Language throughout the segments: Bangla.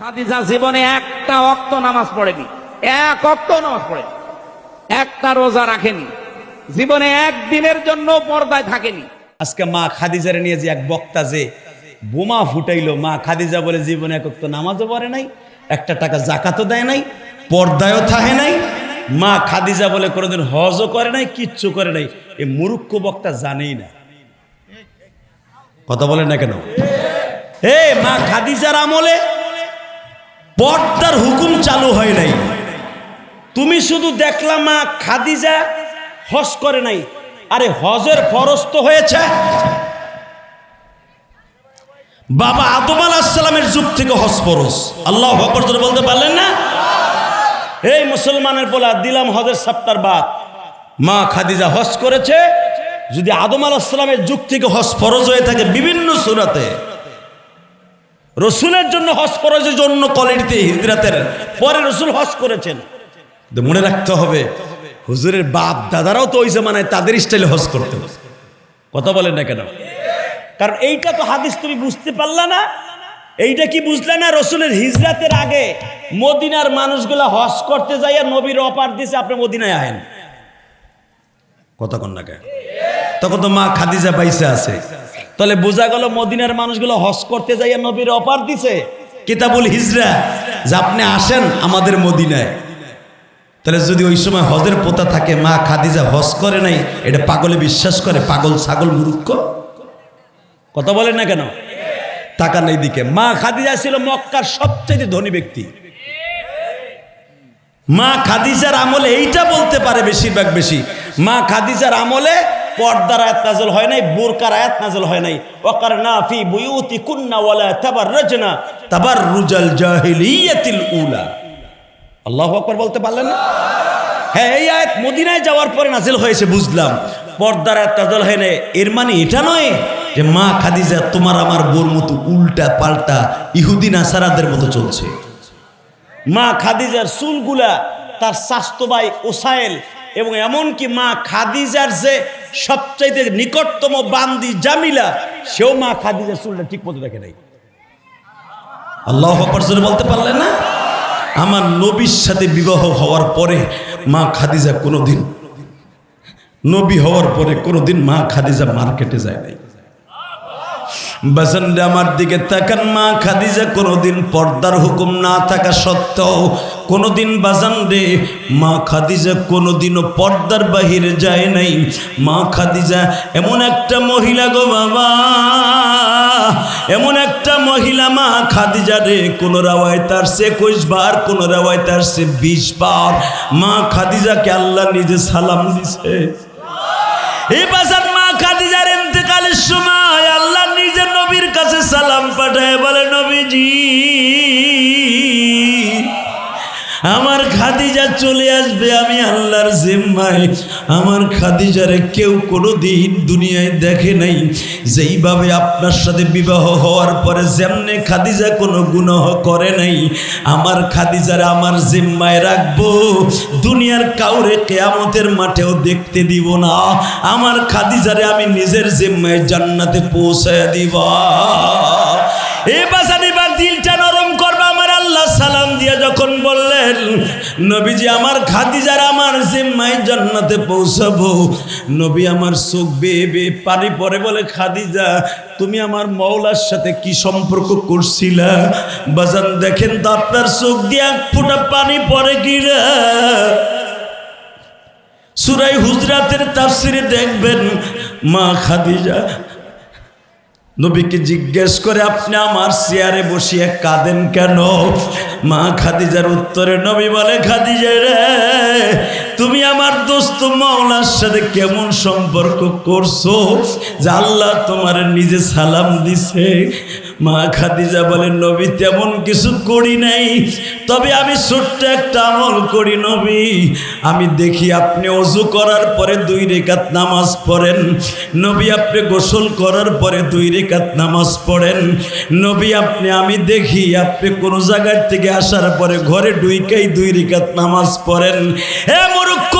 খাদিজা জীবনে একটা অক্ত নামাজ পড়েনি। এক অক্ত নামাজ পড়েনি। একটা রোজা রাখেনি। জীবনে একদিনের জন্য পর্দায় থাকেনি। আজকে মা খাদিজারে নিয়ে যে এক বক্তা যে বোমা ফুটাইলো, মা খাদিজা বলে জীবনে এক তো নামাজও পড়ে নাই, একটা টাকা জাকাতও দেয় নাই, পর্দায়ও থাহে নাই, মা খাদিজা বলে কোনোদিন হজও করে নাই, কিচ্ছু করে নাই। এ মুরুক্ষ বক্তা জানেই না। কথা বলে না কেন? এ মা খাদিজার আমলে পর্দার হুকুম চালু হয় নাই। তুমি শুধু দেখলাম মা খাদিজা হজ করে নাই। আরে হজের ফরজ তো হয়েছে। বাবা আদম আলাহিসাল্লামের যুগ থেকে হজ ফরজ। আল্লাহ বলতে পারলেন না? এই মুসলমানের বলা দিলাম হজের সপ্তাহ বাদ মা খাদিজা হজ করেছে। যদি আদম আলাহিসাল্লামের যুগ থেকে হজ ফরজ হয়ে থাকে বিভিন্ন সুরাতে। রসুলের জন্য হজ ফরজের জন্য কোয়ালিটিতে হিজরাতের পরে রসুল হজ করেছেন। মনে রাখতে হবে, হুজুরের বাপ দাদারাও তো ওই জামানায় তাদের স্টাইলে হজ করতে। কথা বলেন না কেন? কারণ এইটা তো হাদিস তুমি বুঝতে পারলা না। এইটা কি বুঝলে না রসুলের হিজরাতের আগে মদিনার মানুষগুলা হজ করতে যাইয়া নবীর অপার দিছে, আপনি মদিনায় আহেন। কথা কন না কেন? তখন তো মা খাদিজা পাইসে আছে। তাহলে বোঝা গেল মদিনার মানুষগুলো হজ করতে যাইয়া নবীর অপার দিছে। কিতাবুল হিজরা, যে আপনি আসেন আমাদের মদিনায়। তাহলে যদি ওই সময় হজের পোতা থাকে, মা খাদিজা হজ করে নাই, এটা পাগলে বিশ্বাস করে, পাগল ছাগল মুরুক্ষ কথা বলেন না কেন? টাকা নেই দিকে। মা খাদিজা ছিল মক্কার সবচেয়ে ধনী ব্যক্তি। মা খাদিজার আমলে এইটা বলতে পারে বেশিরভাগ বেশি। মা খাদিজার আমলে পর্দার আয়াত নাজল হয় নাই, বোরকার আয়াত নাজল হয় নাই। ওকার না ফি বুয়ুতি কুন্না ওয়ালা তাবার রজনা তাবার রুজাল জাহিলিয়াতিল উলা। আল্লাহ আকবর বলতে পারলেন না? হ্যাঁ এই আয়াত মদিনায় যাওয়ার পরে নাজিল হয়েছে, বুঝলাম। পর্দার আয়াত নাজিল হয় নাই। এর মানে এটা নয় যে মা খাদিজা, তোমার আমার বোর মতো উল্টা পাল্টা ইহুদি নাসারাদের মতো চলছে। মা খাদিজার চুলগুলা তার স্বাস্থ্য ভাই ওসাইল এবং এমনকি মা খাদিজার যে সবচাইতে নিকটতম বান্দি জামিলা, সেও মা খাদিজা চুলটা ঠিক মতো দেখে নাই। আল্লাহ বলতে পারলেন না? আমার নবীর সাথে বিবাহ হওয়ার পরে মা খাদিজা কোনোদিন, নবী হওয়ার পরে কোনোদিন মা খাদিজা মার্কেটে যায় নাই। বাসন্ডে আমার দিকে তাকান মা, খাদিজা কোনোদিন পর্দার হুকুম না থাকা সত্ত্বেও কোনোদিন বাজান্ডে মা খাদিজা কোনোদিনও পর্দার বাহিরে যায় নাই। মা খাদিজা, এমন একটা মহিলা গো বাবা, এমন একটা মহিলা মা খাদিজা রে, কোন রাওয়ায় তার সে একুশ বার, কোন রাওয়ায় তার সে বিশ বার। মা খাদিজাকে আল্লাহ নিজে সালাম দিছে। এই বাজার মা খাদিজার ইন্তেকালের সময় আল্লাহ নবীর কাছে সালাম পাঠায় বলে নবীজি আমার খাদিজা চলে আসবে, আমি আল্লাহর জিম্মায়। আমার খাদিজারে কেউ কোনো দিন দুনিয়ায় দেখে নাই। যেইভাবে আপনার সাথে বিবাহ হওয়ার পরে যেমনে খাদিজা কোনো গুণহ করে নাই, আমার খাদিজারে আমার জিম্মায় রাখব। দুনিয়ার কাউরে কেয়ামতের মাঠেও দেখতে দিব না। আমার খাদিজারে আমি নিজের জিম্মায় জান্নাতে পৌঁছায় দিব। এ বাসানি বা দিলটা নরম করবা, আমার আল্লাহ সালাম দিয়া যখন নবীজি আমার খাদিজার আমার জিম্মায় জান্নাতে পৌঁছাবো। নবী আমার চোখ বেয়ে বেয়ে পানি পরে বলে, খাদিজা, তুমি আমার মৌলার সাথে কি সম্পর্ক করছিলা? বাজান, দেখেন তো আপনার চোখ দিয়ে এক ফোঁটা পানি পরে কিরা সুরাই হুজরাতের তাফসিরে দেখবেন, মা খাদিজা নবীকে জিজ্ঞেস করে, আপনি আমার চেয়ারে বসিয়ে কাঁদেন কেন? মা খাদিজার উত্তরে, নবী বলে, খাদিজা রে, তুমি আমার দোস্ত মাওলার সাথে কেমন সম্পর্ক করছ? যে আল্লাহ তোমার নিজে সালাম দিছে। মা খাদিজা বলে, নবী, তেমন কিছু করি নাই। তবে আমি ছোট্ট একটা আমল করি, নবী। আমি দেখি আপনি অজু করার পরে দুই রেখাত নামাজ পড়েন। নবী, আপনি গোসল করার পরে দুই রেখাত নামাজ পড়েন। নবী, আপনি, আমি দেখি আপনি কোনো জায়গার থেকে আসার পরে ঘরে ডুইকাই দুই রেখাত নামাজ পড়েন। হে মোর মূর্খ!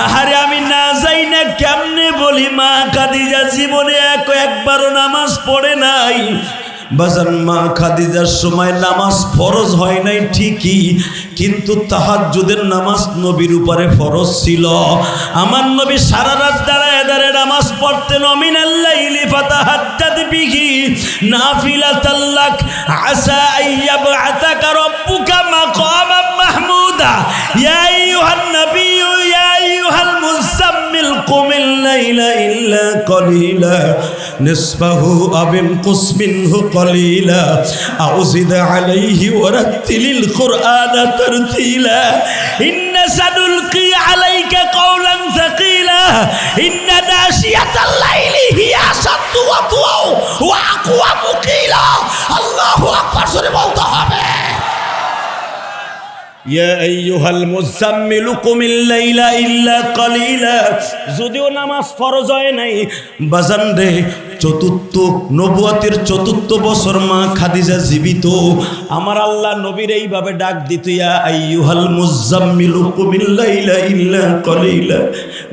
আহারে আমি না যাই না কেমনে বলি মা খাদিজা জীবনে এক একবারও নামাজ পড়ে নাই। বাজান, মা খাদিজার সময় নামাজ ফরজ হয় নাই ঠিকই, কিন্তু তাহাজ্জুদের নামাজ নবীর উপরে ফরজ ছিল। আমার নবী সারা রাত দাঁড়ায় দাঁড়ায় নামাজ পড়তেন অমিনাল্লাইলি ফাতাহাজ্জাদ মাহমুদা মুযাম্মিল কুমিল লাইলা ইল্লা قليلا نصفه أو انقص منه قليلا أو زد عليه ورتل القرآن ترتيلا إن سنلقي عليك قولا ثقيلا إن ناشية الليل هي أشد وطوى وأقوى قيلا الله أكبر سوري বলতে হবে যদিও নামাজ ফরজ হয় নাই, বাজান রে, চতুর্থ নবুয়াতের চতুর্থ বছর মা খাদিজা জীবিত। আমার আল্লাহ নবীর এইভাবে ডাক দিত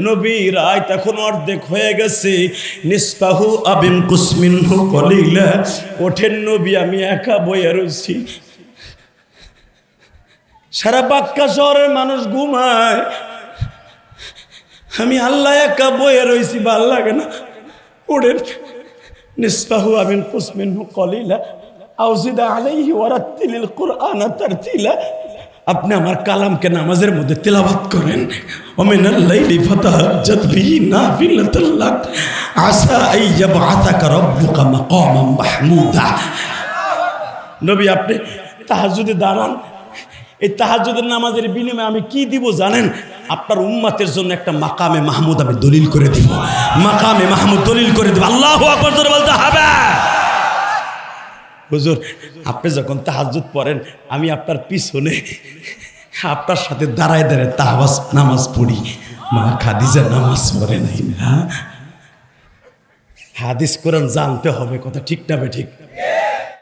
নবী রাত এখন অর্ধেক হয়ে গেছে। নিসফাহু আবিন কুসমিনহু কলিলা। ওঠেন নবী, আমি একা বইয়া রয়েছি সারা বাক্কা শহরের মানুষ ঘুমায়। আমি আল্লাহ একা বয়ে রয়েছি ভালো লাগে না। ওড়েন নিসবাহু আমিন কুসমিন কলিলা। আউজিদা আলাইহি ওয়ারাত্তিলিল কুরআনা তারতিলা। আপনি আমার কালামকে নামাজের মধ্যে তেলাওয়াত করেন। ওমিনাল লাইলি ফাতাহাজ্জাত বিহি নাফিলাতাল লাক। আসা আইয়াবআতাকা রাব্বুকা মাকামাম মাহমুদা। নবী, আপনি তাহাজ্জুদে দাঁড়ান। এই তাহাজ্জুদের নামাজের বিনিময়ে আমি কি দিব জানেন? আপনার উম্মাতের জন্য একটা মাকামে মাহমুদ আমি দলিল করে দিব। মাকামে মাহমুদ দলিল করে দিব। আল্লাহ বলতে হবে। হুজুর, আপনি যখন তাহাজ্জুদ পড়েন, আমি আপনার পিছনে আপনার সাথে দাঁড়ায় দাঁড়ায় তাহাবাস নামাজ পড়ি। মা খাদিজা নামাজ পড়ে নাই না? হাদিস কোরআন জানতে হবে, কথা ঠিক না ঠিক?